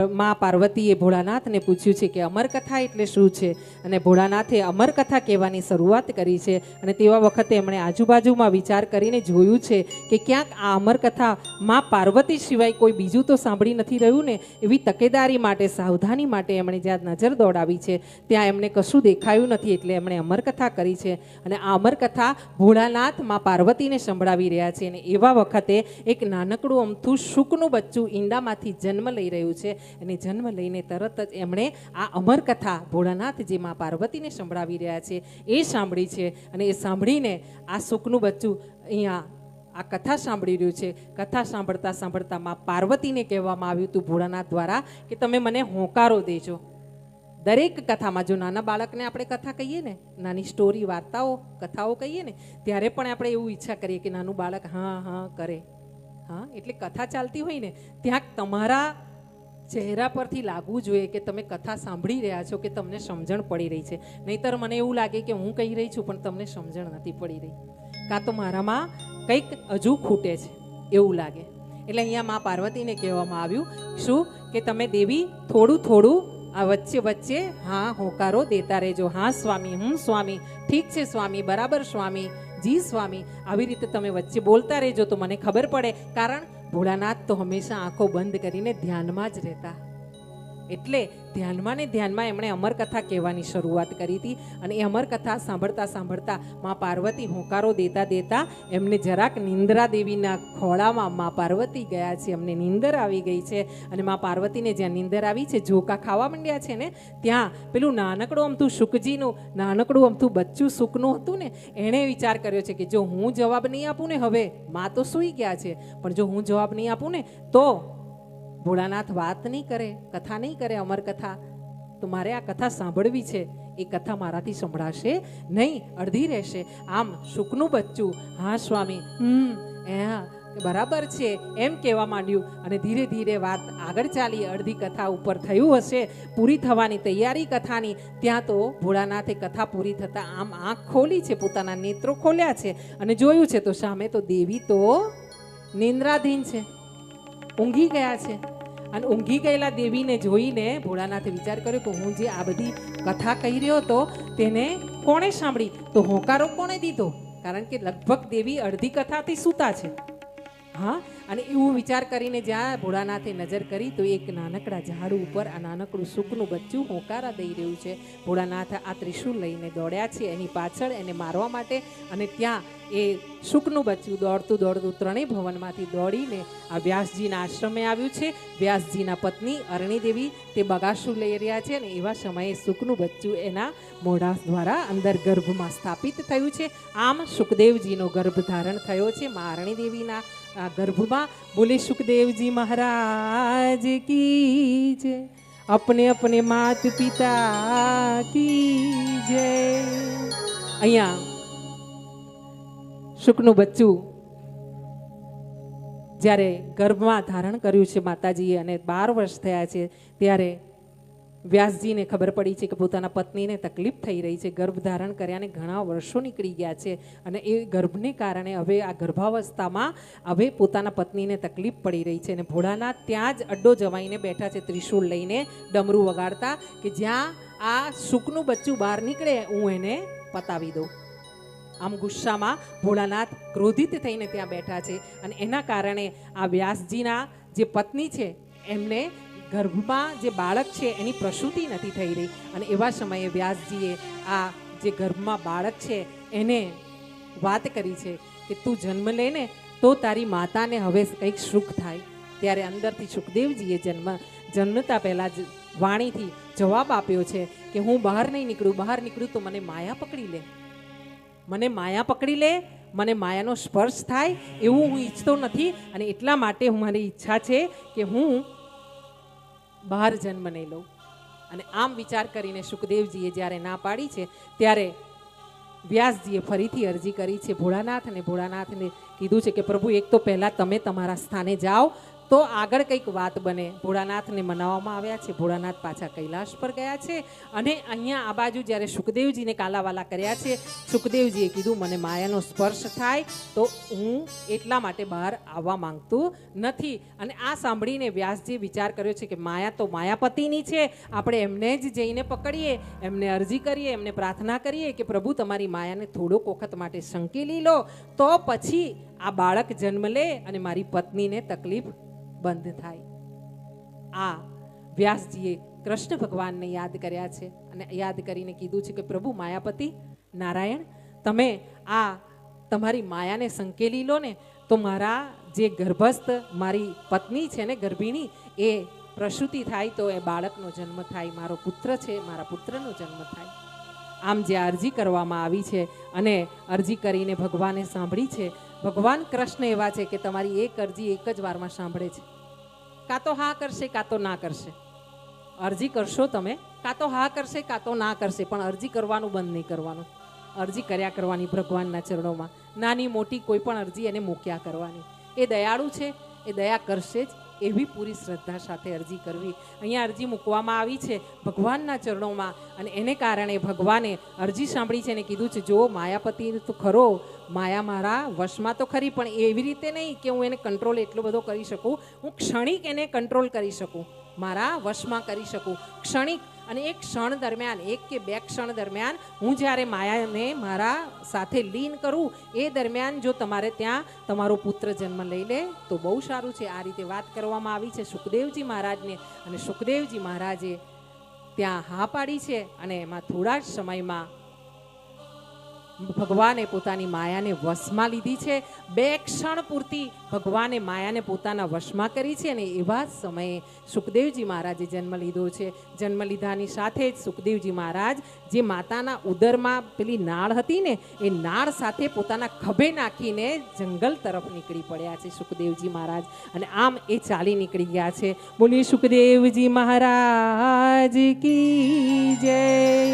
માં પાર્વતીએ ભોળાનાથને પૂછ્યું છે કે અમરકથા એટલે શું છે? અને ભોળાનાથે અમરકથા કહેવાની શરૂઆત કરી છે અને તેવા વખતે એમણે આજુબાજુમાં વિચાર કરીને જોયું છે કે ક્યાંક આ અમરકથા માં પાર્વતી સિવાય કોઈ બીજું તો સાંભળી નથી રહ્યું ને એવી તકેદારી માટે, સાવધાની માટે એમણે જ્યાં નજર દોડાવી છે, ત્યાં એમને કશું દેખાયું નથી એટલે એમણે અમરકથા કરી છે. અને આ અમરકથા ભોળાનાથમાં પાર્વતીને સંભળાવી રહ્યા છે અને એવા વખતે એક નાનકડું અમથું શુકનું બચ્ચું ઈંડામાંથી જન્મ લઈ રહ્યું છે. અને જન્મ લઈને તરત જ એમણે આ અમરકથા ભોળાનાથ ભોળાનાથજી માં પાર્વતીને સંભળાવી રહ્યા છે. એ સાંભળી છે અને એ સાંભળીને આ સુખનું બચ્ચું અહીંયા આ કથા સાંભળી રહ્યું છે. કથા સાંભળતા સાંભળતા માં પાર્વતીને કહેવામાં આવ્યું હતું ભોળાનાથ દ્વારા કે તમે મને હોંકારો દેજો. દરેક કથામાં જો નાના બાળકને આપણે કથા કહીએ ને, નાની સ્ટોરી વાર્તાઓ, કથાઓ કહીએ ને, ત્યારે પણ આપણે એવું ઈચ્છા કરીએ કે નાનું બાળક હા હા, કરે. હા, એટલે કથા ચાલતી હોય ને, ત્યાં તમારા ચહેરા પરથી લાગવું જોઈએ કે તમે કથા સાંભળી રહ્યા છો કે તમને સમજણ પડી રહી છે. નહીતર મને એવું લાગે કે હું કહી રહી છું, પણ તમને સમજણ નથી પડી રહી. કાં તો મારામાં કંઈક હજુ ખૂટે છે, એવું લાગે. એટલે અહીંયા મા પાર્વતીને કહેવામાં આવ્યું, શું? કે તમે દેવી થોડું થોડું આ વચ્ચે વચ્ચે હા હોકારો દેતા રહેજો. હા સ્વામી હું સ્વામી, ઠીક છે સ્વામી, બરાબર સ્વામી, જી સ્વામી. આવી રીતે તમે વચ્ચે બોલતા રહેજો તો મને ખબર પડે. કારણ ભોળાનાથ તો હંમેશા આંખો બંધ કરીને ધ્યાનમાં જ રહેતા. એટલે ધ્યાનમાં ને ધ્યાનમાં એમણે અમરકથા કહેવાની શરૂઆત કરી હતી અને એ અમરકથા સાંભળતા સાંભળતા મા પાર્વતી હોંકારો દેતા દેતા એમને જરાક નિંદ્રા દેવીના ખોળામાં મા પાર્વતી ગયા છે. એમને નિંદર આવી ગઈ છે અને મા પાર્વતીને જ્યાં નિંદર આવી છે, ઝોકા ખાવા માંડ્યા છે ને, ત્યાં પેલું નાનકડું અમથું શુકજીનું નાનકડું અમથું બચ્ચું સુખનું હતું ને, એણે વિચાર કર્યો છે કે જો હું જવાબ નહીં આપું ને, હવે મા તો સૂઈ ગયા છે. પણ જો હું જવાબ નહીં આપું ને, તો ભોળાનાથ વાત નહીં કરે, કથા નહીં કરે અમર કથા, તો મારે આ કથા સાંભળવી છે. એ કથા મારાથી સંભળાશે નહીં, અડધી રહેશે. આમ સુખનું બચ્ચું. હા, સ્વામી. હમ, એ બરાબર છે, એમ કહેવા માંડ્યું. અને ધીરે ધીરે વાત આગળ ચાલી, અડધી કથા ઉપર થયું હશે. પૂરી થવાની તૈયારી કથાની. ત્યાં તો ભોળાનાથે કથા પૂરી થતાં આમ આંખ ખોલી છે, પોતાના નેત્રો ખોલ્યા છે. અને જોયું છે, તો સામે તો દેવી તો નિંદ્રાધીન છે. ઊંઘી ગયા છે. અને ઊંઘી ગયેલા દેવીને જોઈને ભોળાનાથે વિચાર કર્યો કે હું જે આ બધી કથા કહી રહ્યો હતો તેને કોણે સાંભળી? તો હોંકારો કોણે દીધો? કારણ કે લગભગ દેવી અડધી કથાથી સૂતા છે. હા, અને એવું વિચાર કરીને જ્યાં ભોળાનાથે નજર કરી તો એક નાનકડા ઝાડ ઉપર આ નાનકડું સુખનું બચ્ચું હોંકારા દઈ રહ્યું છે. ભોળાનાથ આ ત્રિશુલ લઈને દોડ્યા છે. એની પાછળ એને મારવા માટે અને ત્યાં એ સુખનું બચ્ચું દોડતું દોડતું ત્રણેય ભવનમાંથી દોડીને આ વ્યાસજીના આશ્રમે આવ્યું છે. વ્યાસજીના પત્ની અરણી દેવી તે બગાસું લઈ રહ્યા છે અને એવા સમયે સુખનું બચ્ચું એના મોઢા દ્વારા અંદર ગર્ભમાં સ્થાપિત થયું છે. આમ સુખદેવજીનો ગર્ભ ધારણ થયો છે મા અરણીદેવીના આ ગર્ભમાં. બોલે સુખદેવજી મહારાજ કી જય. અપને અપને માત પિતા કી જય. અહીંયા સુખનું બચ્ચું જ્યારે ગર્ભમાં ધારણ કર્યું છે માતાજીએ અને બાર વર્ષ થયા છે, ત્યારે વ્યાસજીને ખબર પડી છે કે પોતાના પત્નીને તકલીફ થઈ રહી છે, ગર્ભ ધારણ કર્યાને ઘણા વર્ષો નીકળી ગયા છે અને એ ગર્ભને કારણે હવે આ ગર્ભાવસ્થામાં હવે પોતાના પત્નીને તકલીફ પડી રહી છે અને ભોળાનાથ ત્યાં જ અડ્ડો જમાઈને બેઠા છે ત્રિશૂળ લઈને ડમરું વગાડતા કે જ્યાં આ સુકનું બચ્ચું બહાર નીકળે, હું એને પતાવી દઉં. આમ ગુસ્સામાં ભોળાનાથ ક્રોધિત થઈને ત્યાં બેઠા છે અને એના કારણે આ વ્યાસજીના જે પત્ની છે, એમને ગર્ભમાં જે બાળક છે, એની પ્રસૂતિ નથી થઈ રહી. અને એવા સમયે વ્યાસજીએ આ જે ગર્ભમાં બાળક છે, એને વાત કરી છે કે તું જન્મ લે ને, તો તારી માતાને હવે કંઈક સુખ થાય. ત્યારે અંદરથી સુખદેવજીએ જન્મ, જન્મતા પહેલાં જ વાણીથી જવાબ આપ્યો છે કે હું બહાર નહીં નીકળું, બહાર નીકળું તો મને માયા પકડી લે. મને માયા પકડી લે, મને માયાનો સ્પર્શ થાય, એવું હું ઈચ્છતો નથી અને એટલા માટે હું મારી ઈચ્છા છે કે હું બહાર જન્મ નહીં લઉં. અને આમ વિચાર કરીને સુખદેવજીએ જ્યારે ના પાડી છે, ત્યારે વ્યાસજીએ ફરીથી અરજી કરી છે ભોળાનાથ અને ભોળાનાથને કીધું છે કે પ્રભુ, એક તો પહેલાં તમે તમારા સ્થાને જાઓ તો આગળ કંઈક વાત બને. ભોળાનાથને મનાવવામાં આવ્યા છે. ભોળાનાથ પાછા કૈલાશ પર ગયા છે અને અહીંયા આ બાજુ જ્યારે સુખદેવજીને કાલાવાલા કર્યા છે, સુખદેવજીએ કીધું, મને માયાનો સ્પર્શ થાય તો હું એટલા માટે બહાર આવવા માંગતું નથી. અને આ સાંભળીને વ્યાસજી વિચાર કર્યો છે કે માયા તો માયાપતિની છે. આપણે એમને જ જઈને પકડીએ, એમને અરજી કરીએ, એમને પ્રાર્થના કરીએ કે પ્રભુ તમારી માયાને થોડોક વખત માટે સંકેલી લો. તો પછી આ બાળક જન્મ લે અને મારી પત્નીને તકલીફ બંધ થાય. આ વ્યાસજીએ કૃષ્ણ ભગવાનને યાદ કર્યા છે અને યાદ કરીને કીધું છે કે, પ્રભુ, માયાપતિ, નારાયણ, તમે આ તમારી માયાને સંકેલી લો ને, તો મારા જે ગર્ભસ્થ મારી પત્ની છે ને ગર્ભિણી, એ પ્રસૂતિ થાય તો એ બાળકનો જન્મ થાય, મારો પુત્ર છે, મારા પુત્રનો જન્મ થાય. આમ જે અરજી કરવામાં આવી છે અને અરજી કરીને ભગવાને સાંભળી છે ભગવાન કૃષ્ણ એવા છે કે તમારી એક અરજી એક જ વારમાં સાંભળે છે. કાં તો હા કરશે, કાં તો ના કરશે. અરજી કરશો તમે, કાં તો હા કરશે, કાં તો ના કરશે, પણ અરજી કરવાનું બંધ નહીં કરવાનું. અરજી કર્યા કરવાની ભગવાનના ચરણોમાં. નાની મોટી કોઈ પણ અરજી એને મૂક્યા કરવાની. એ દયાળુ છે, એ દયા કરશે જ. એવી પૂરી શ્રદ્ધા સાથે અરજી કરવી. અહીંયા અરજી મૂકવામાં આવી છે ભગવાનના ચરણોમાં અને એને કારણે ભગવાને અરજી સાંભળી છે અને કીધું છે, જો માયાપતિ તો ખરો, માયા મારા વશમાં તો ખરી, પણ એવી રીતે નહીં કે હું એને કંટ્રોલ એટલો બધો કરી શકું. હું ક્ષણિક એને કંટ્રોલ કરી શકું, મારા વશમાં કરી શકું. ક્ષણિક અને એક ક્ષણ દરમિયાન, એક કે બે ક્ષણ દરમિયાન હું જ્યારે માયાને મારા સાથે લીન કરું, એ દરમિયાન જો તમારે ત્યાં તમારો પુત્ર જન્મ લઈ લે, તો બહુ સારું છે. આ રીતે વાત કરવામાં આવી છે સુખદેવજી મહારાજને. અને સુખદેવજી મહારાજે ત્યાં હા પાડી છે અને એમાં થોડા જ સમયમાં ભગવાને પોતાની માયાને વશમાં લીધી છે. બે ક્ષણ પૂરતી ભગવાને માયાને પોતાના વશમાં કરી છે અને એવા જ સમયે સુખદેવજી મહારાજે જન્મ લીધો છે. જન્મ લીધાની સાથે જ સુખદેવજી મહારાજ જે માતાના ઉદરમાં પેલી નાળ હતી ને, એ નાળ સાથે પોતાના ખભે નાખીને જંગલ તરફ નીકળી પડ્યા છે સુખદેવજી મહારાજ. અને આમ એ ચાલી નીકળી ગયા છે. બોલી સુખદેવજી મહારાજ કી જય.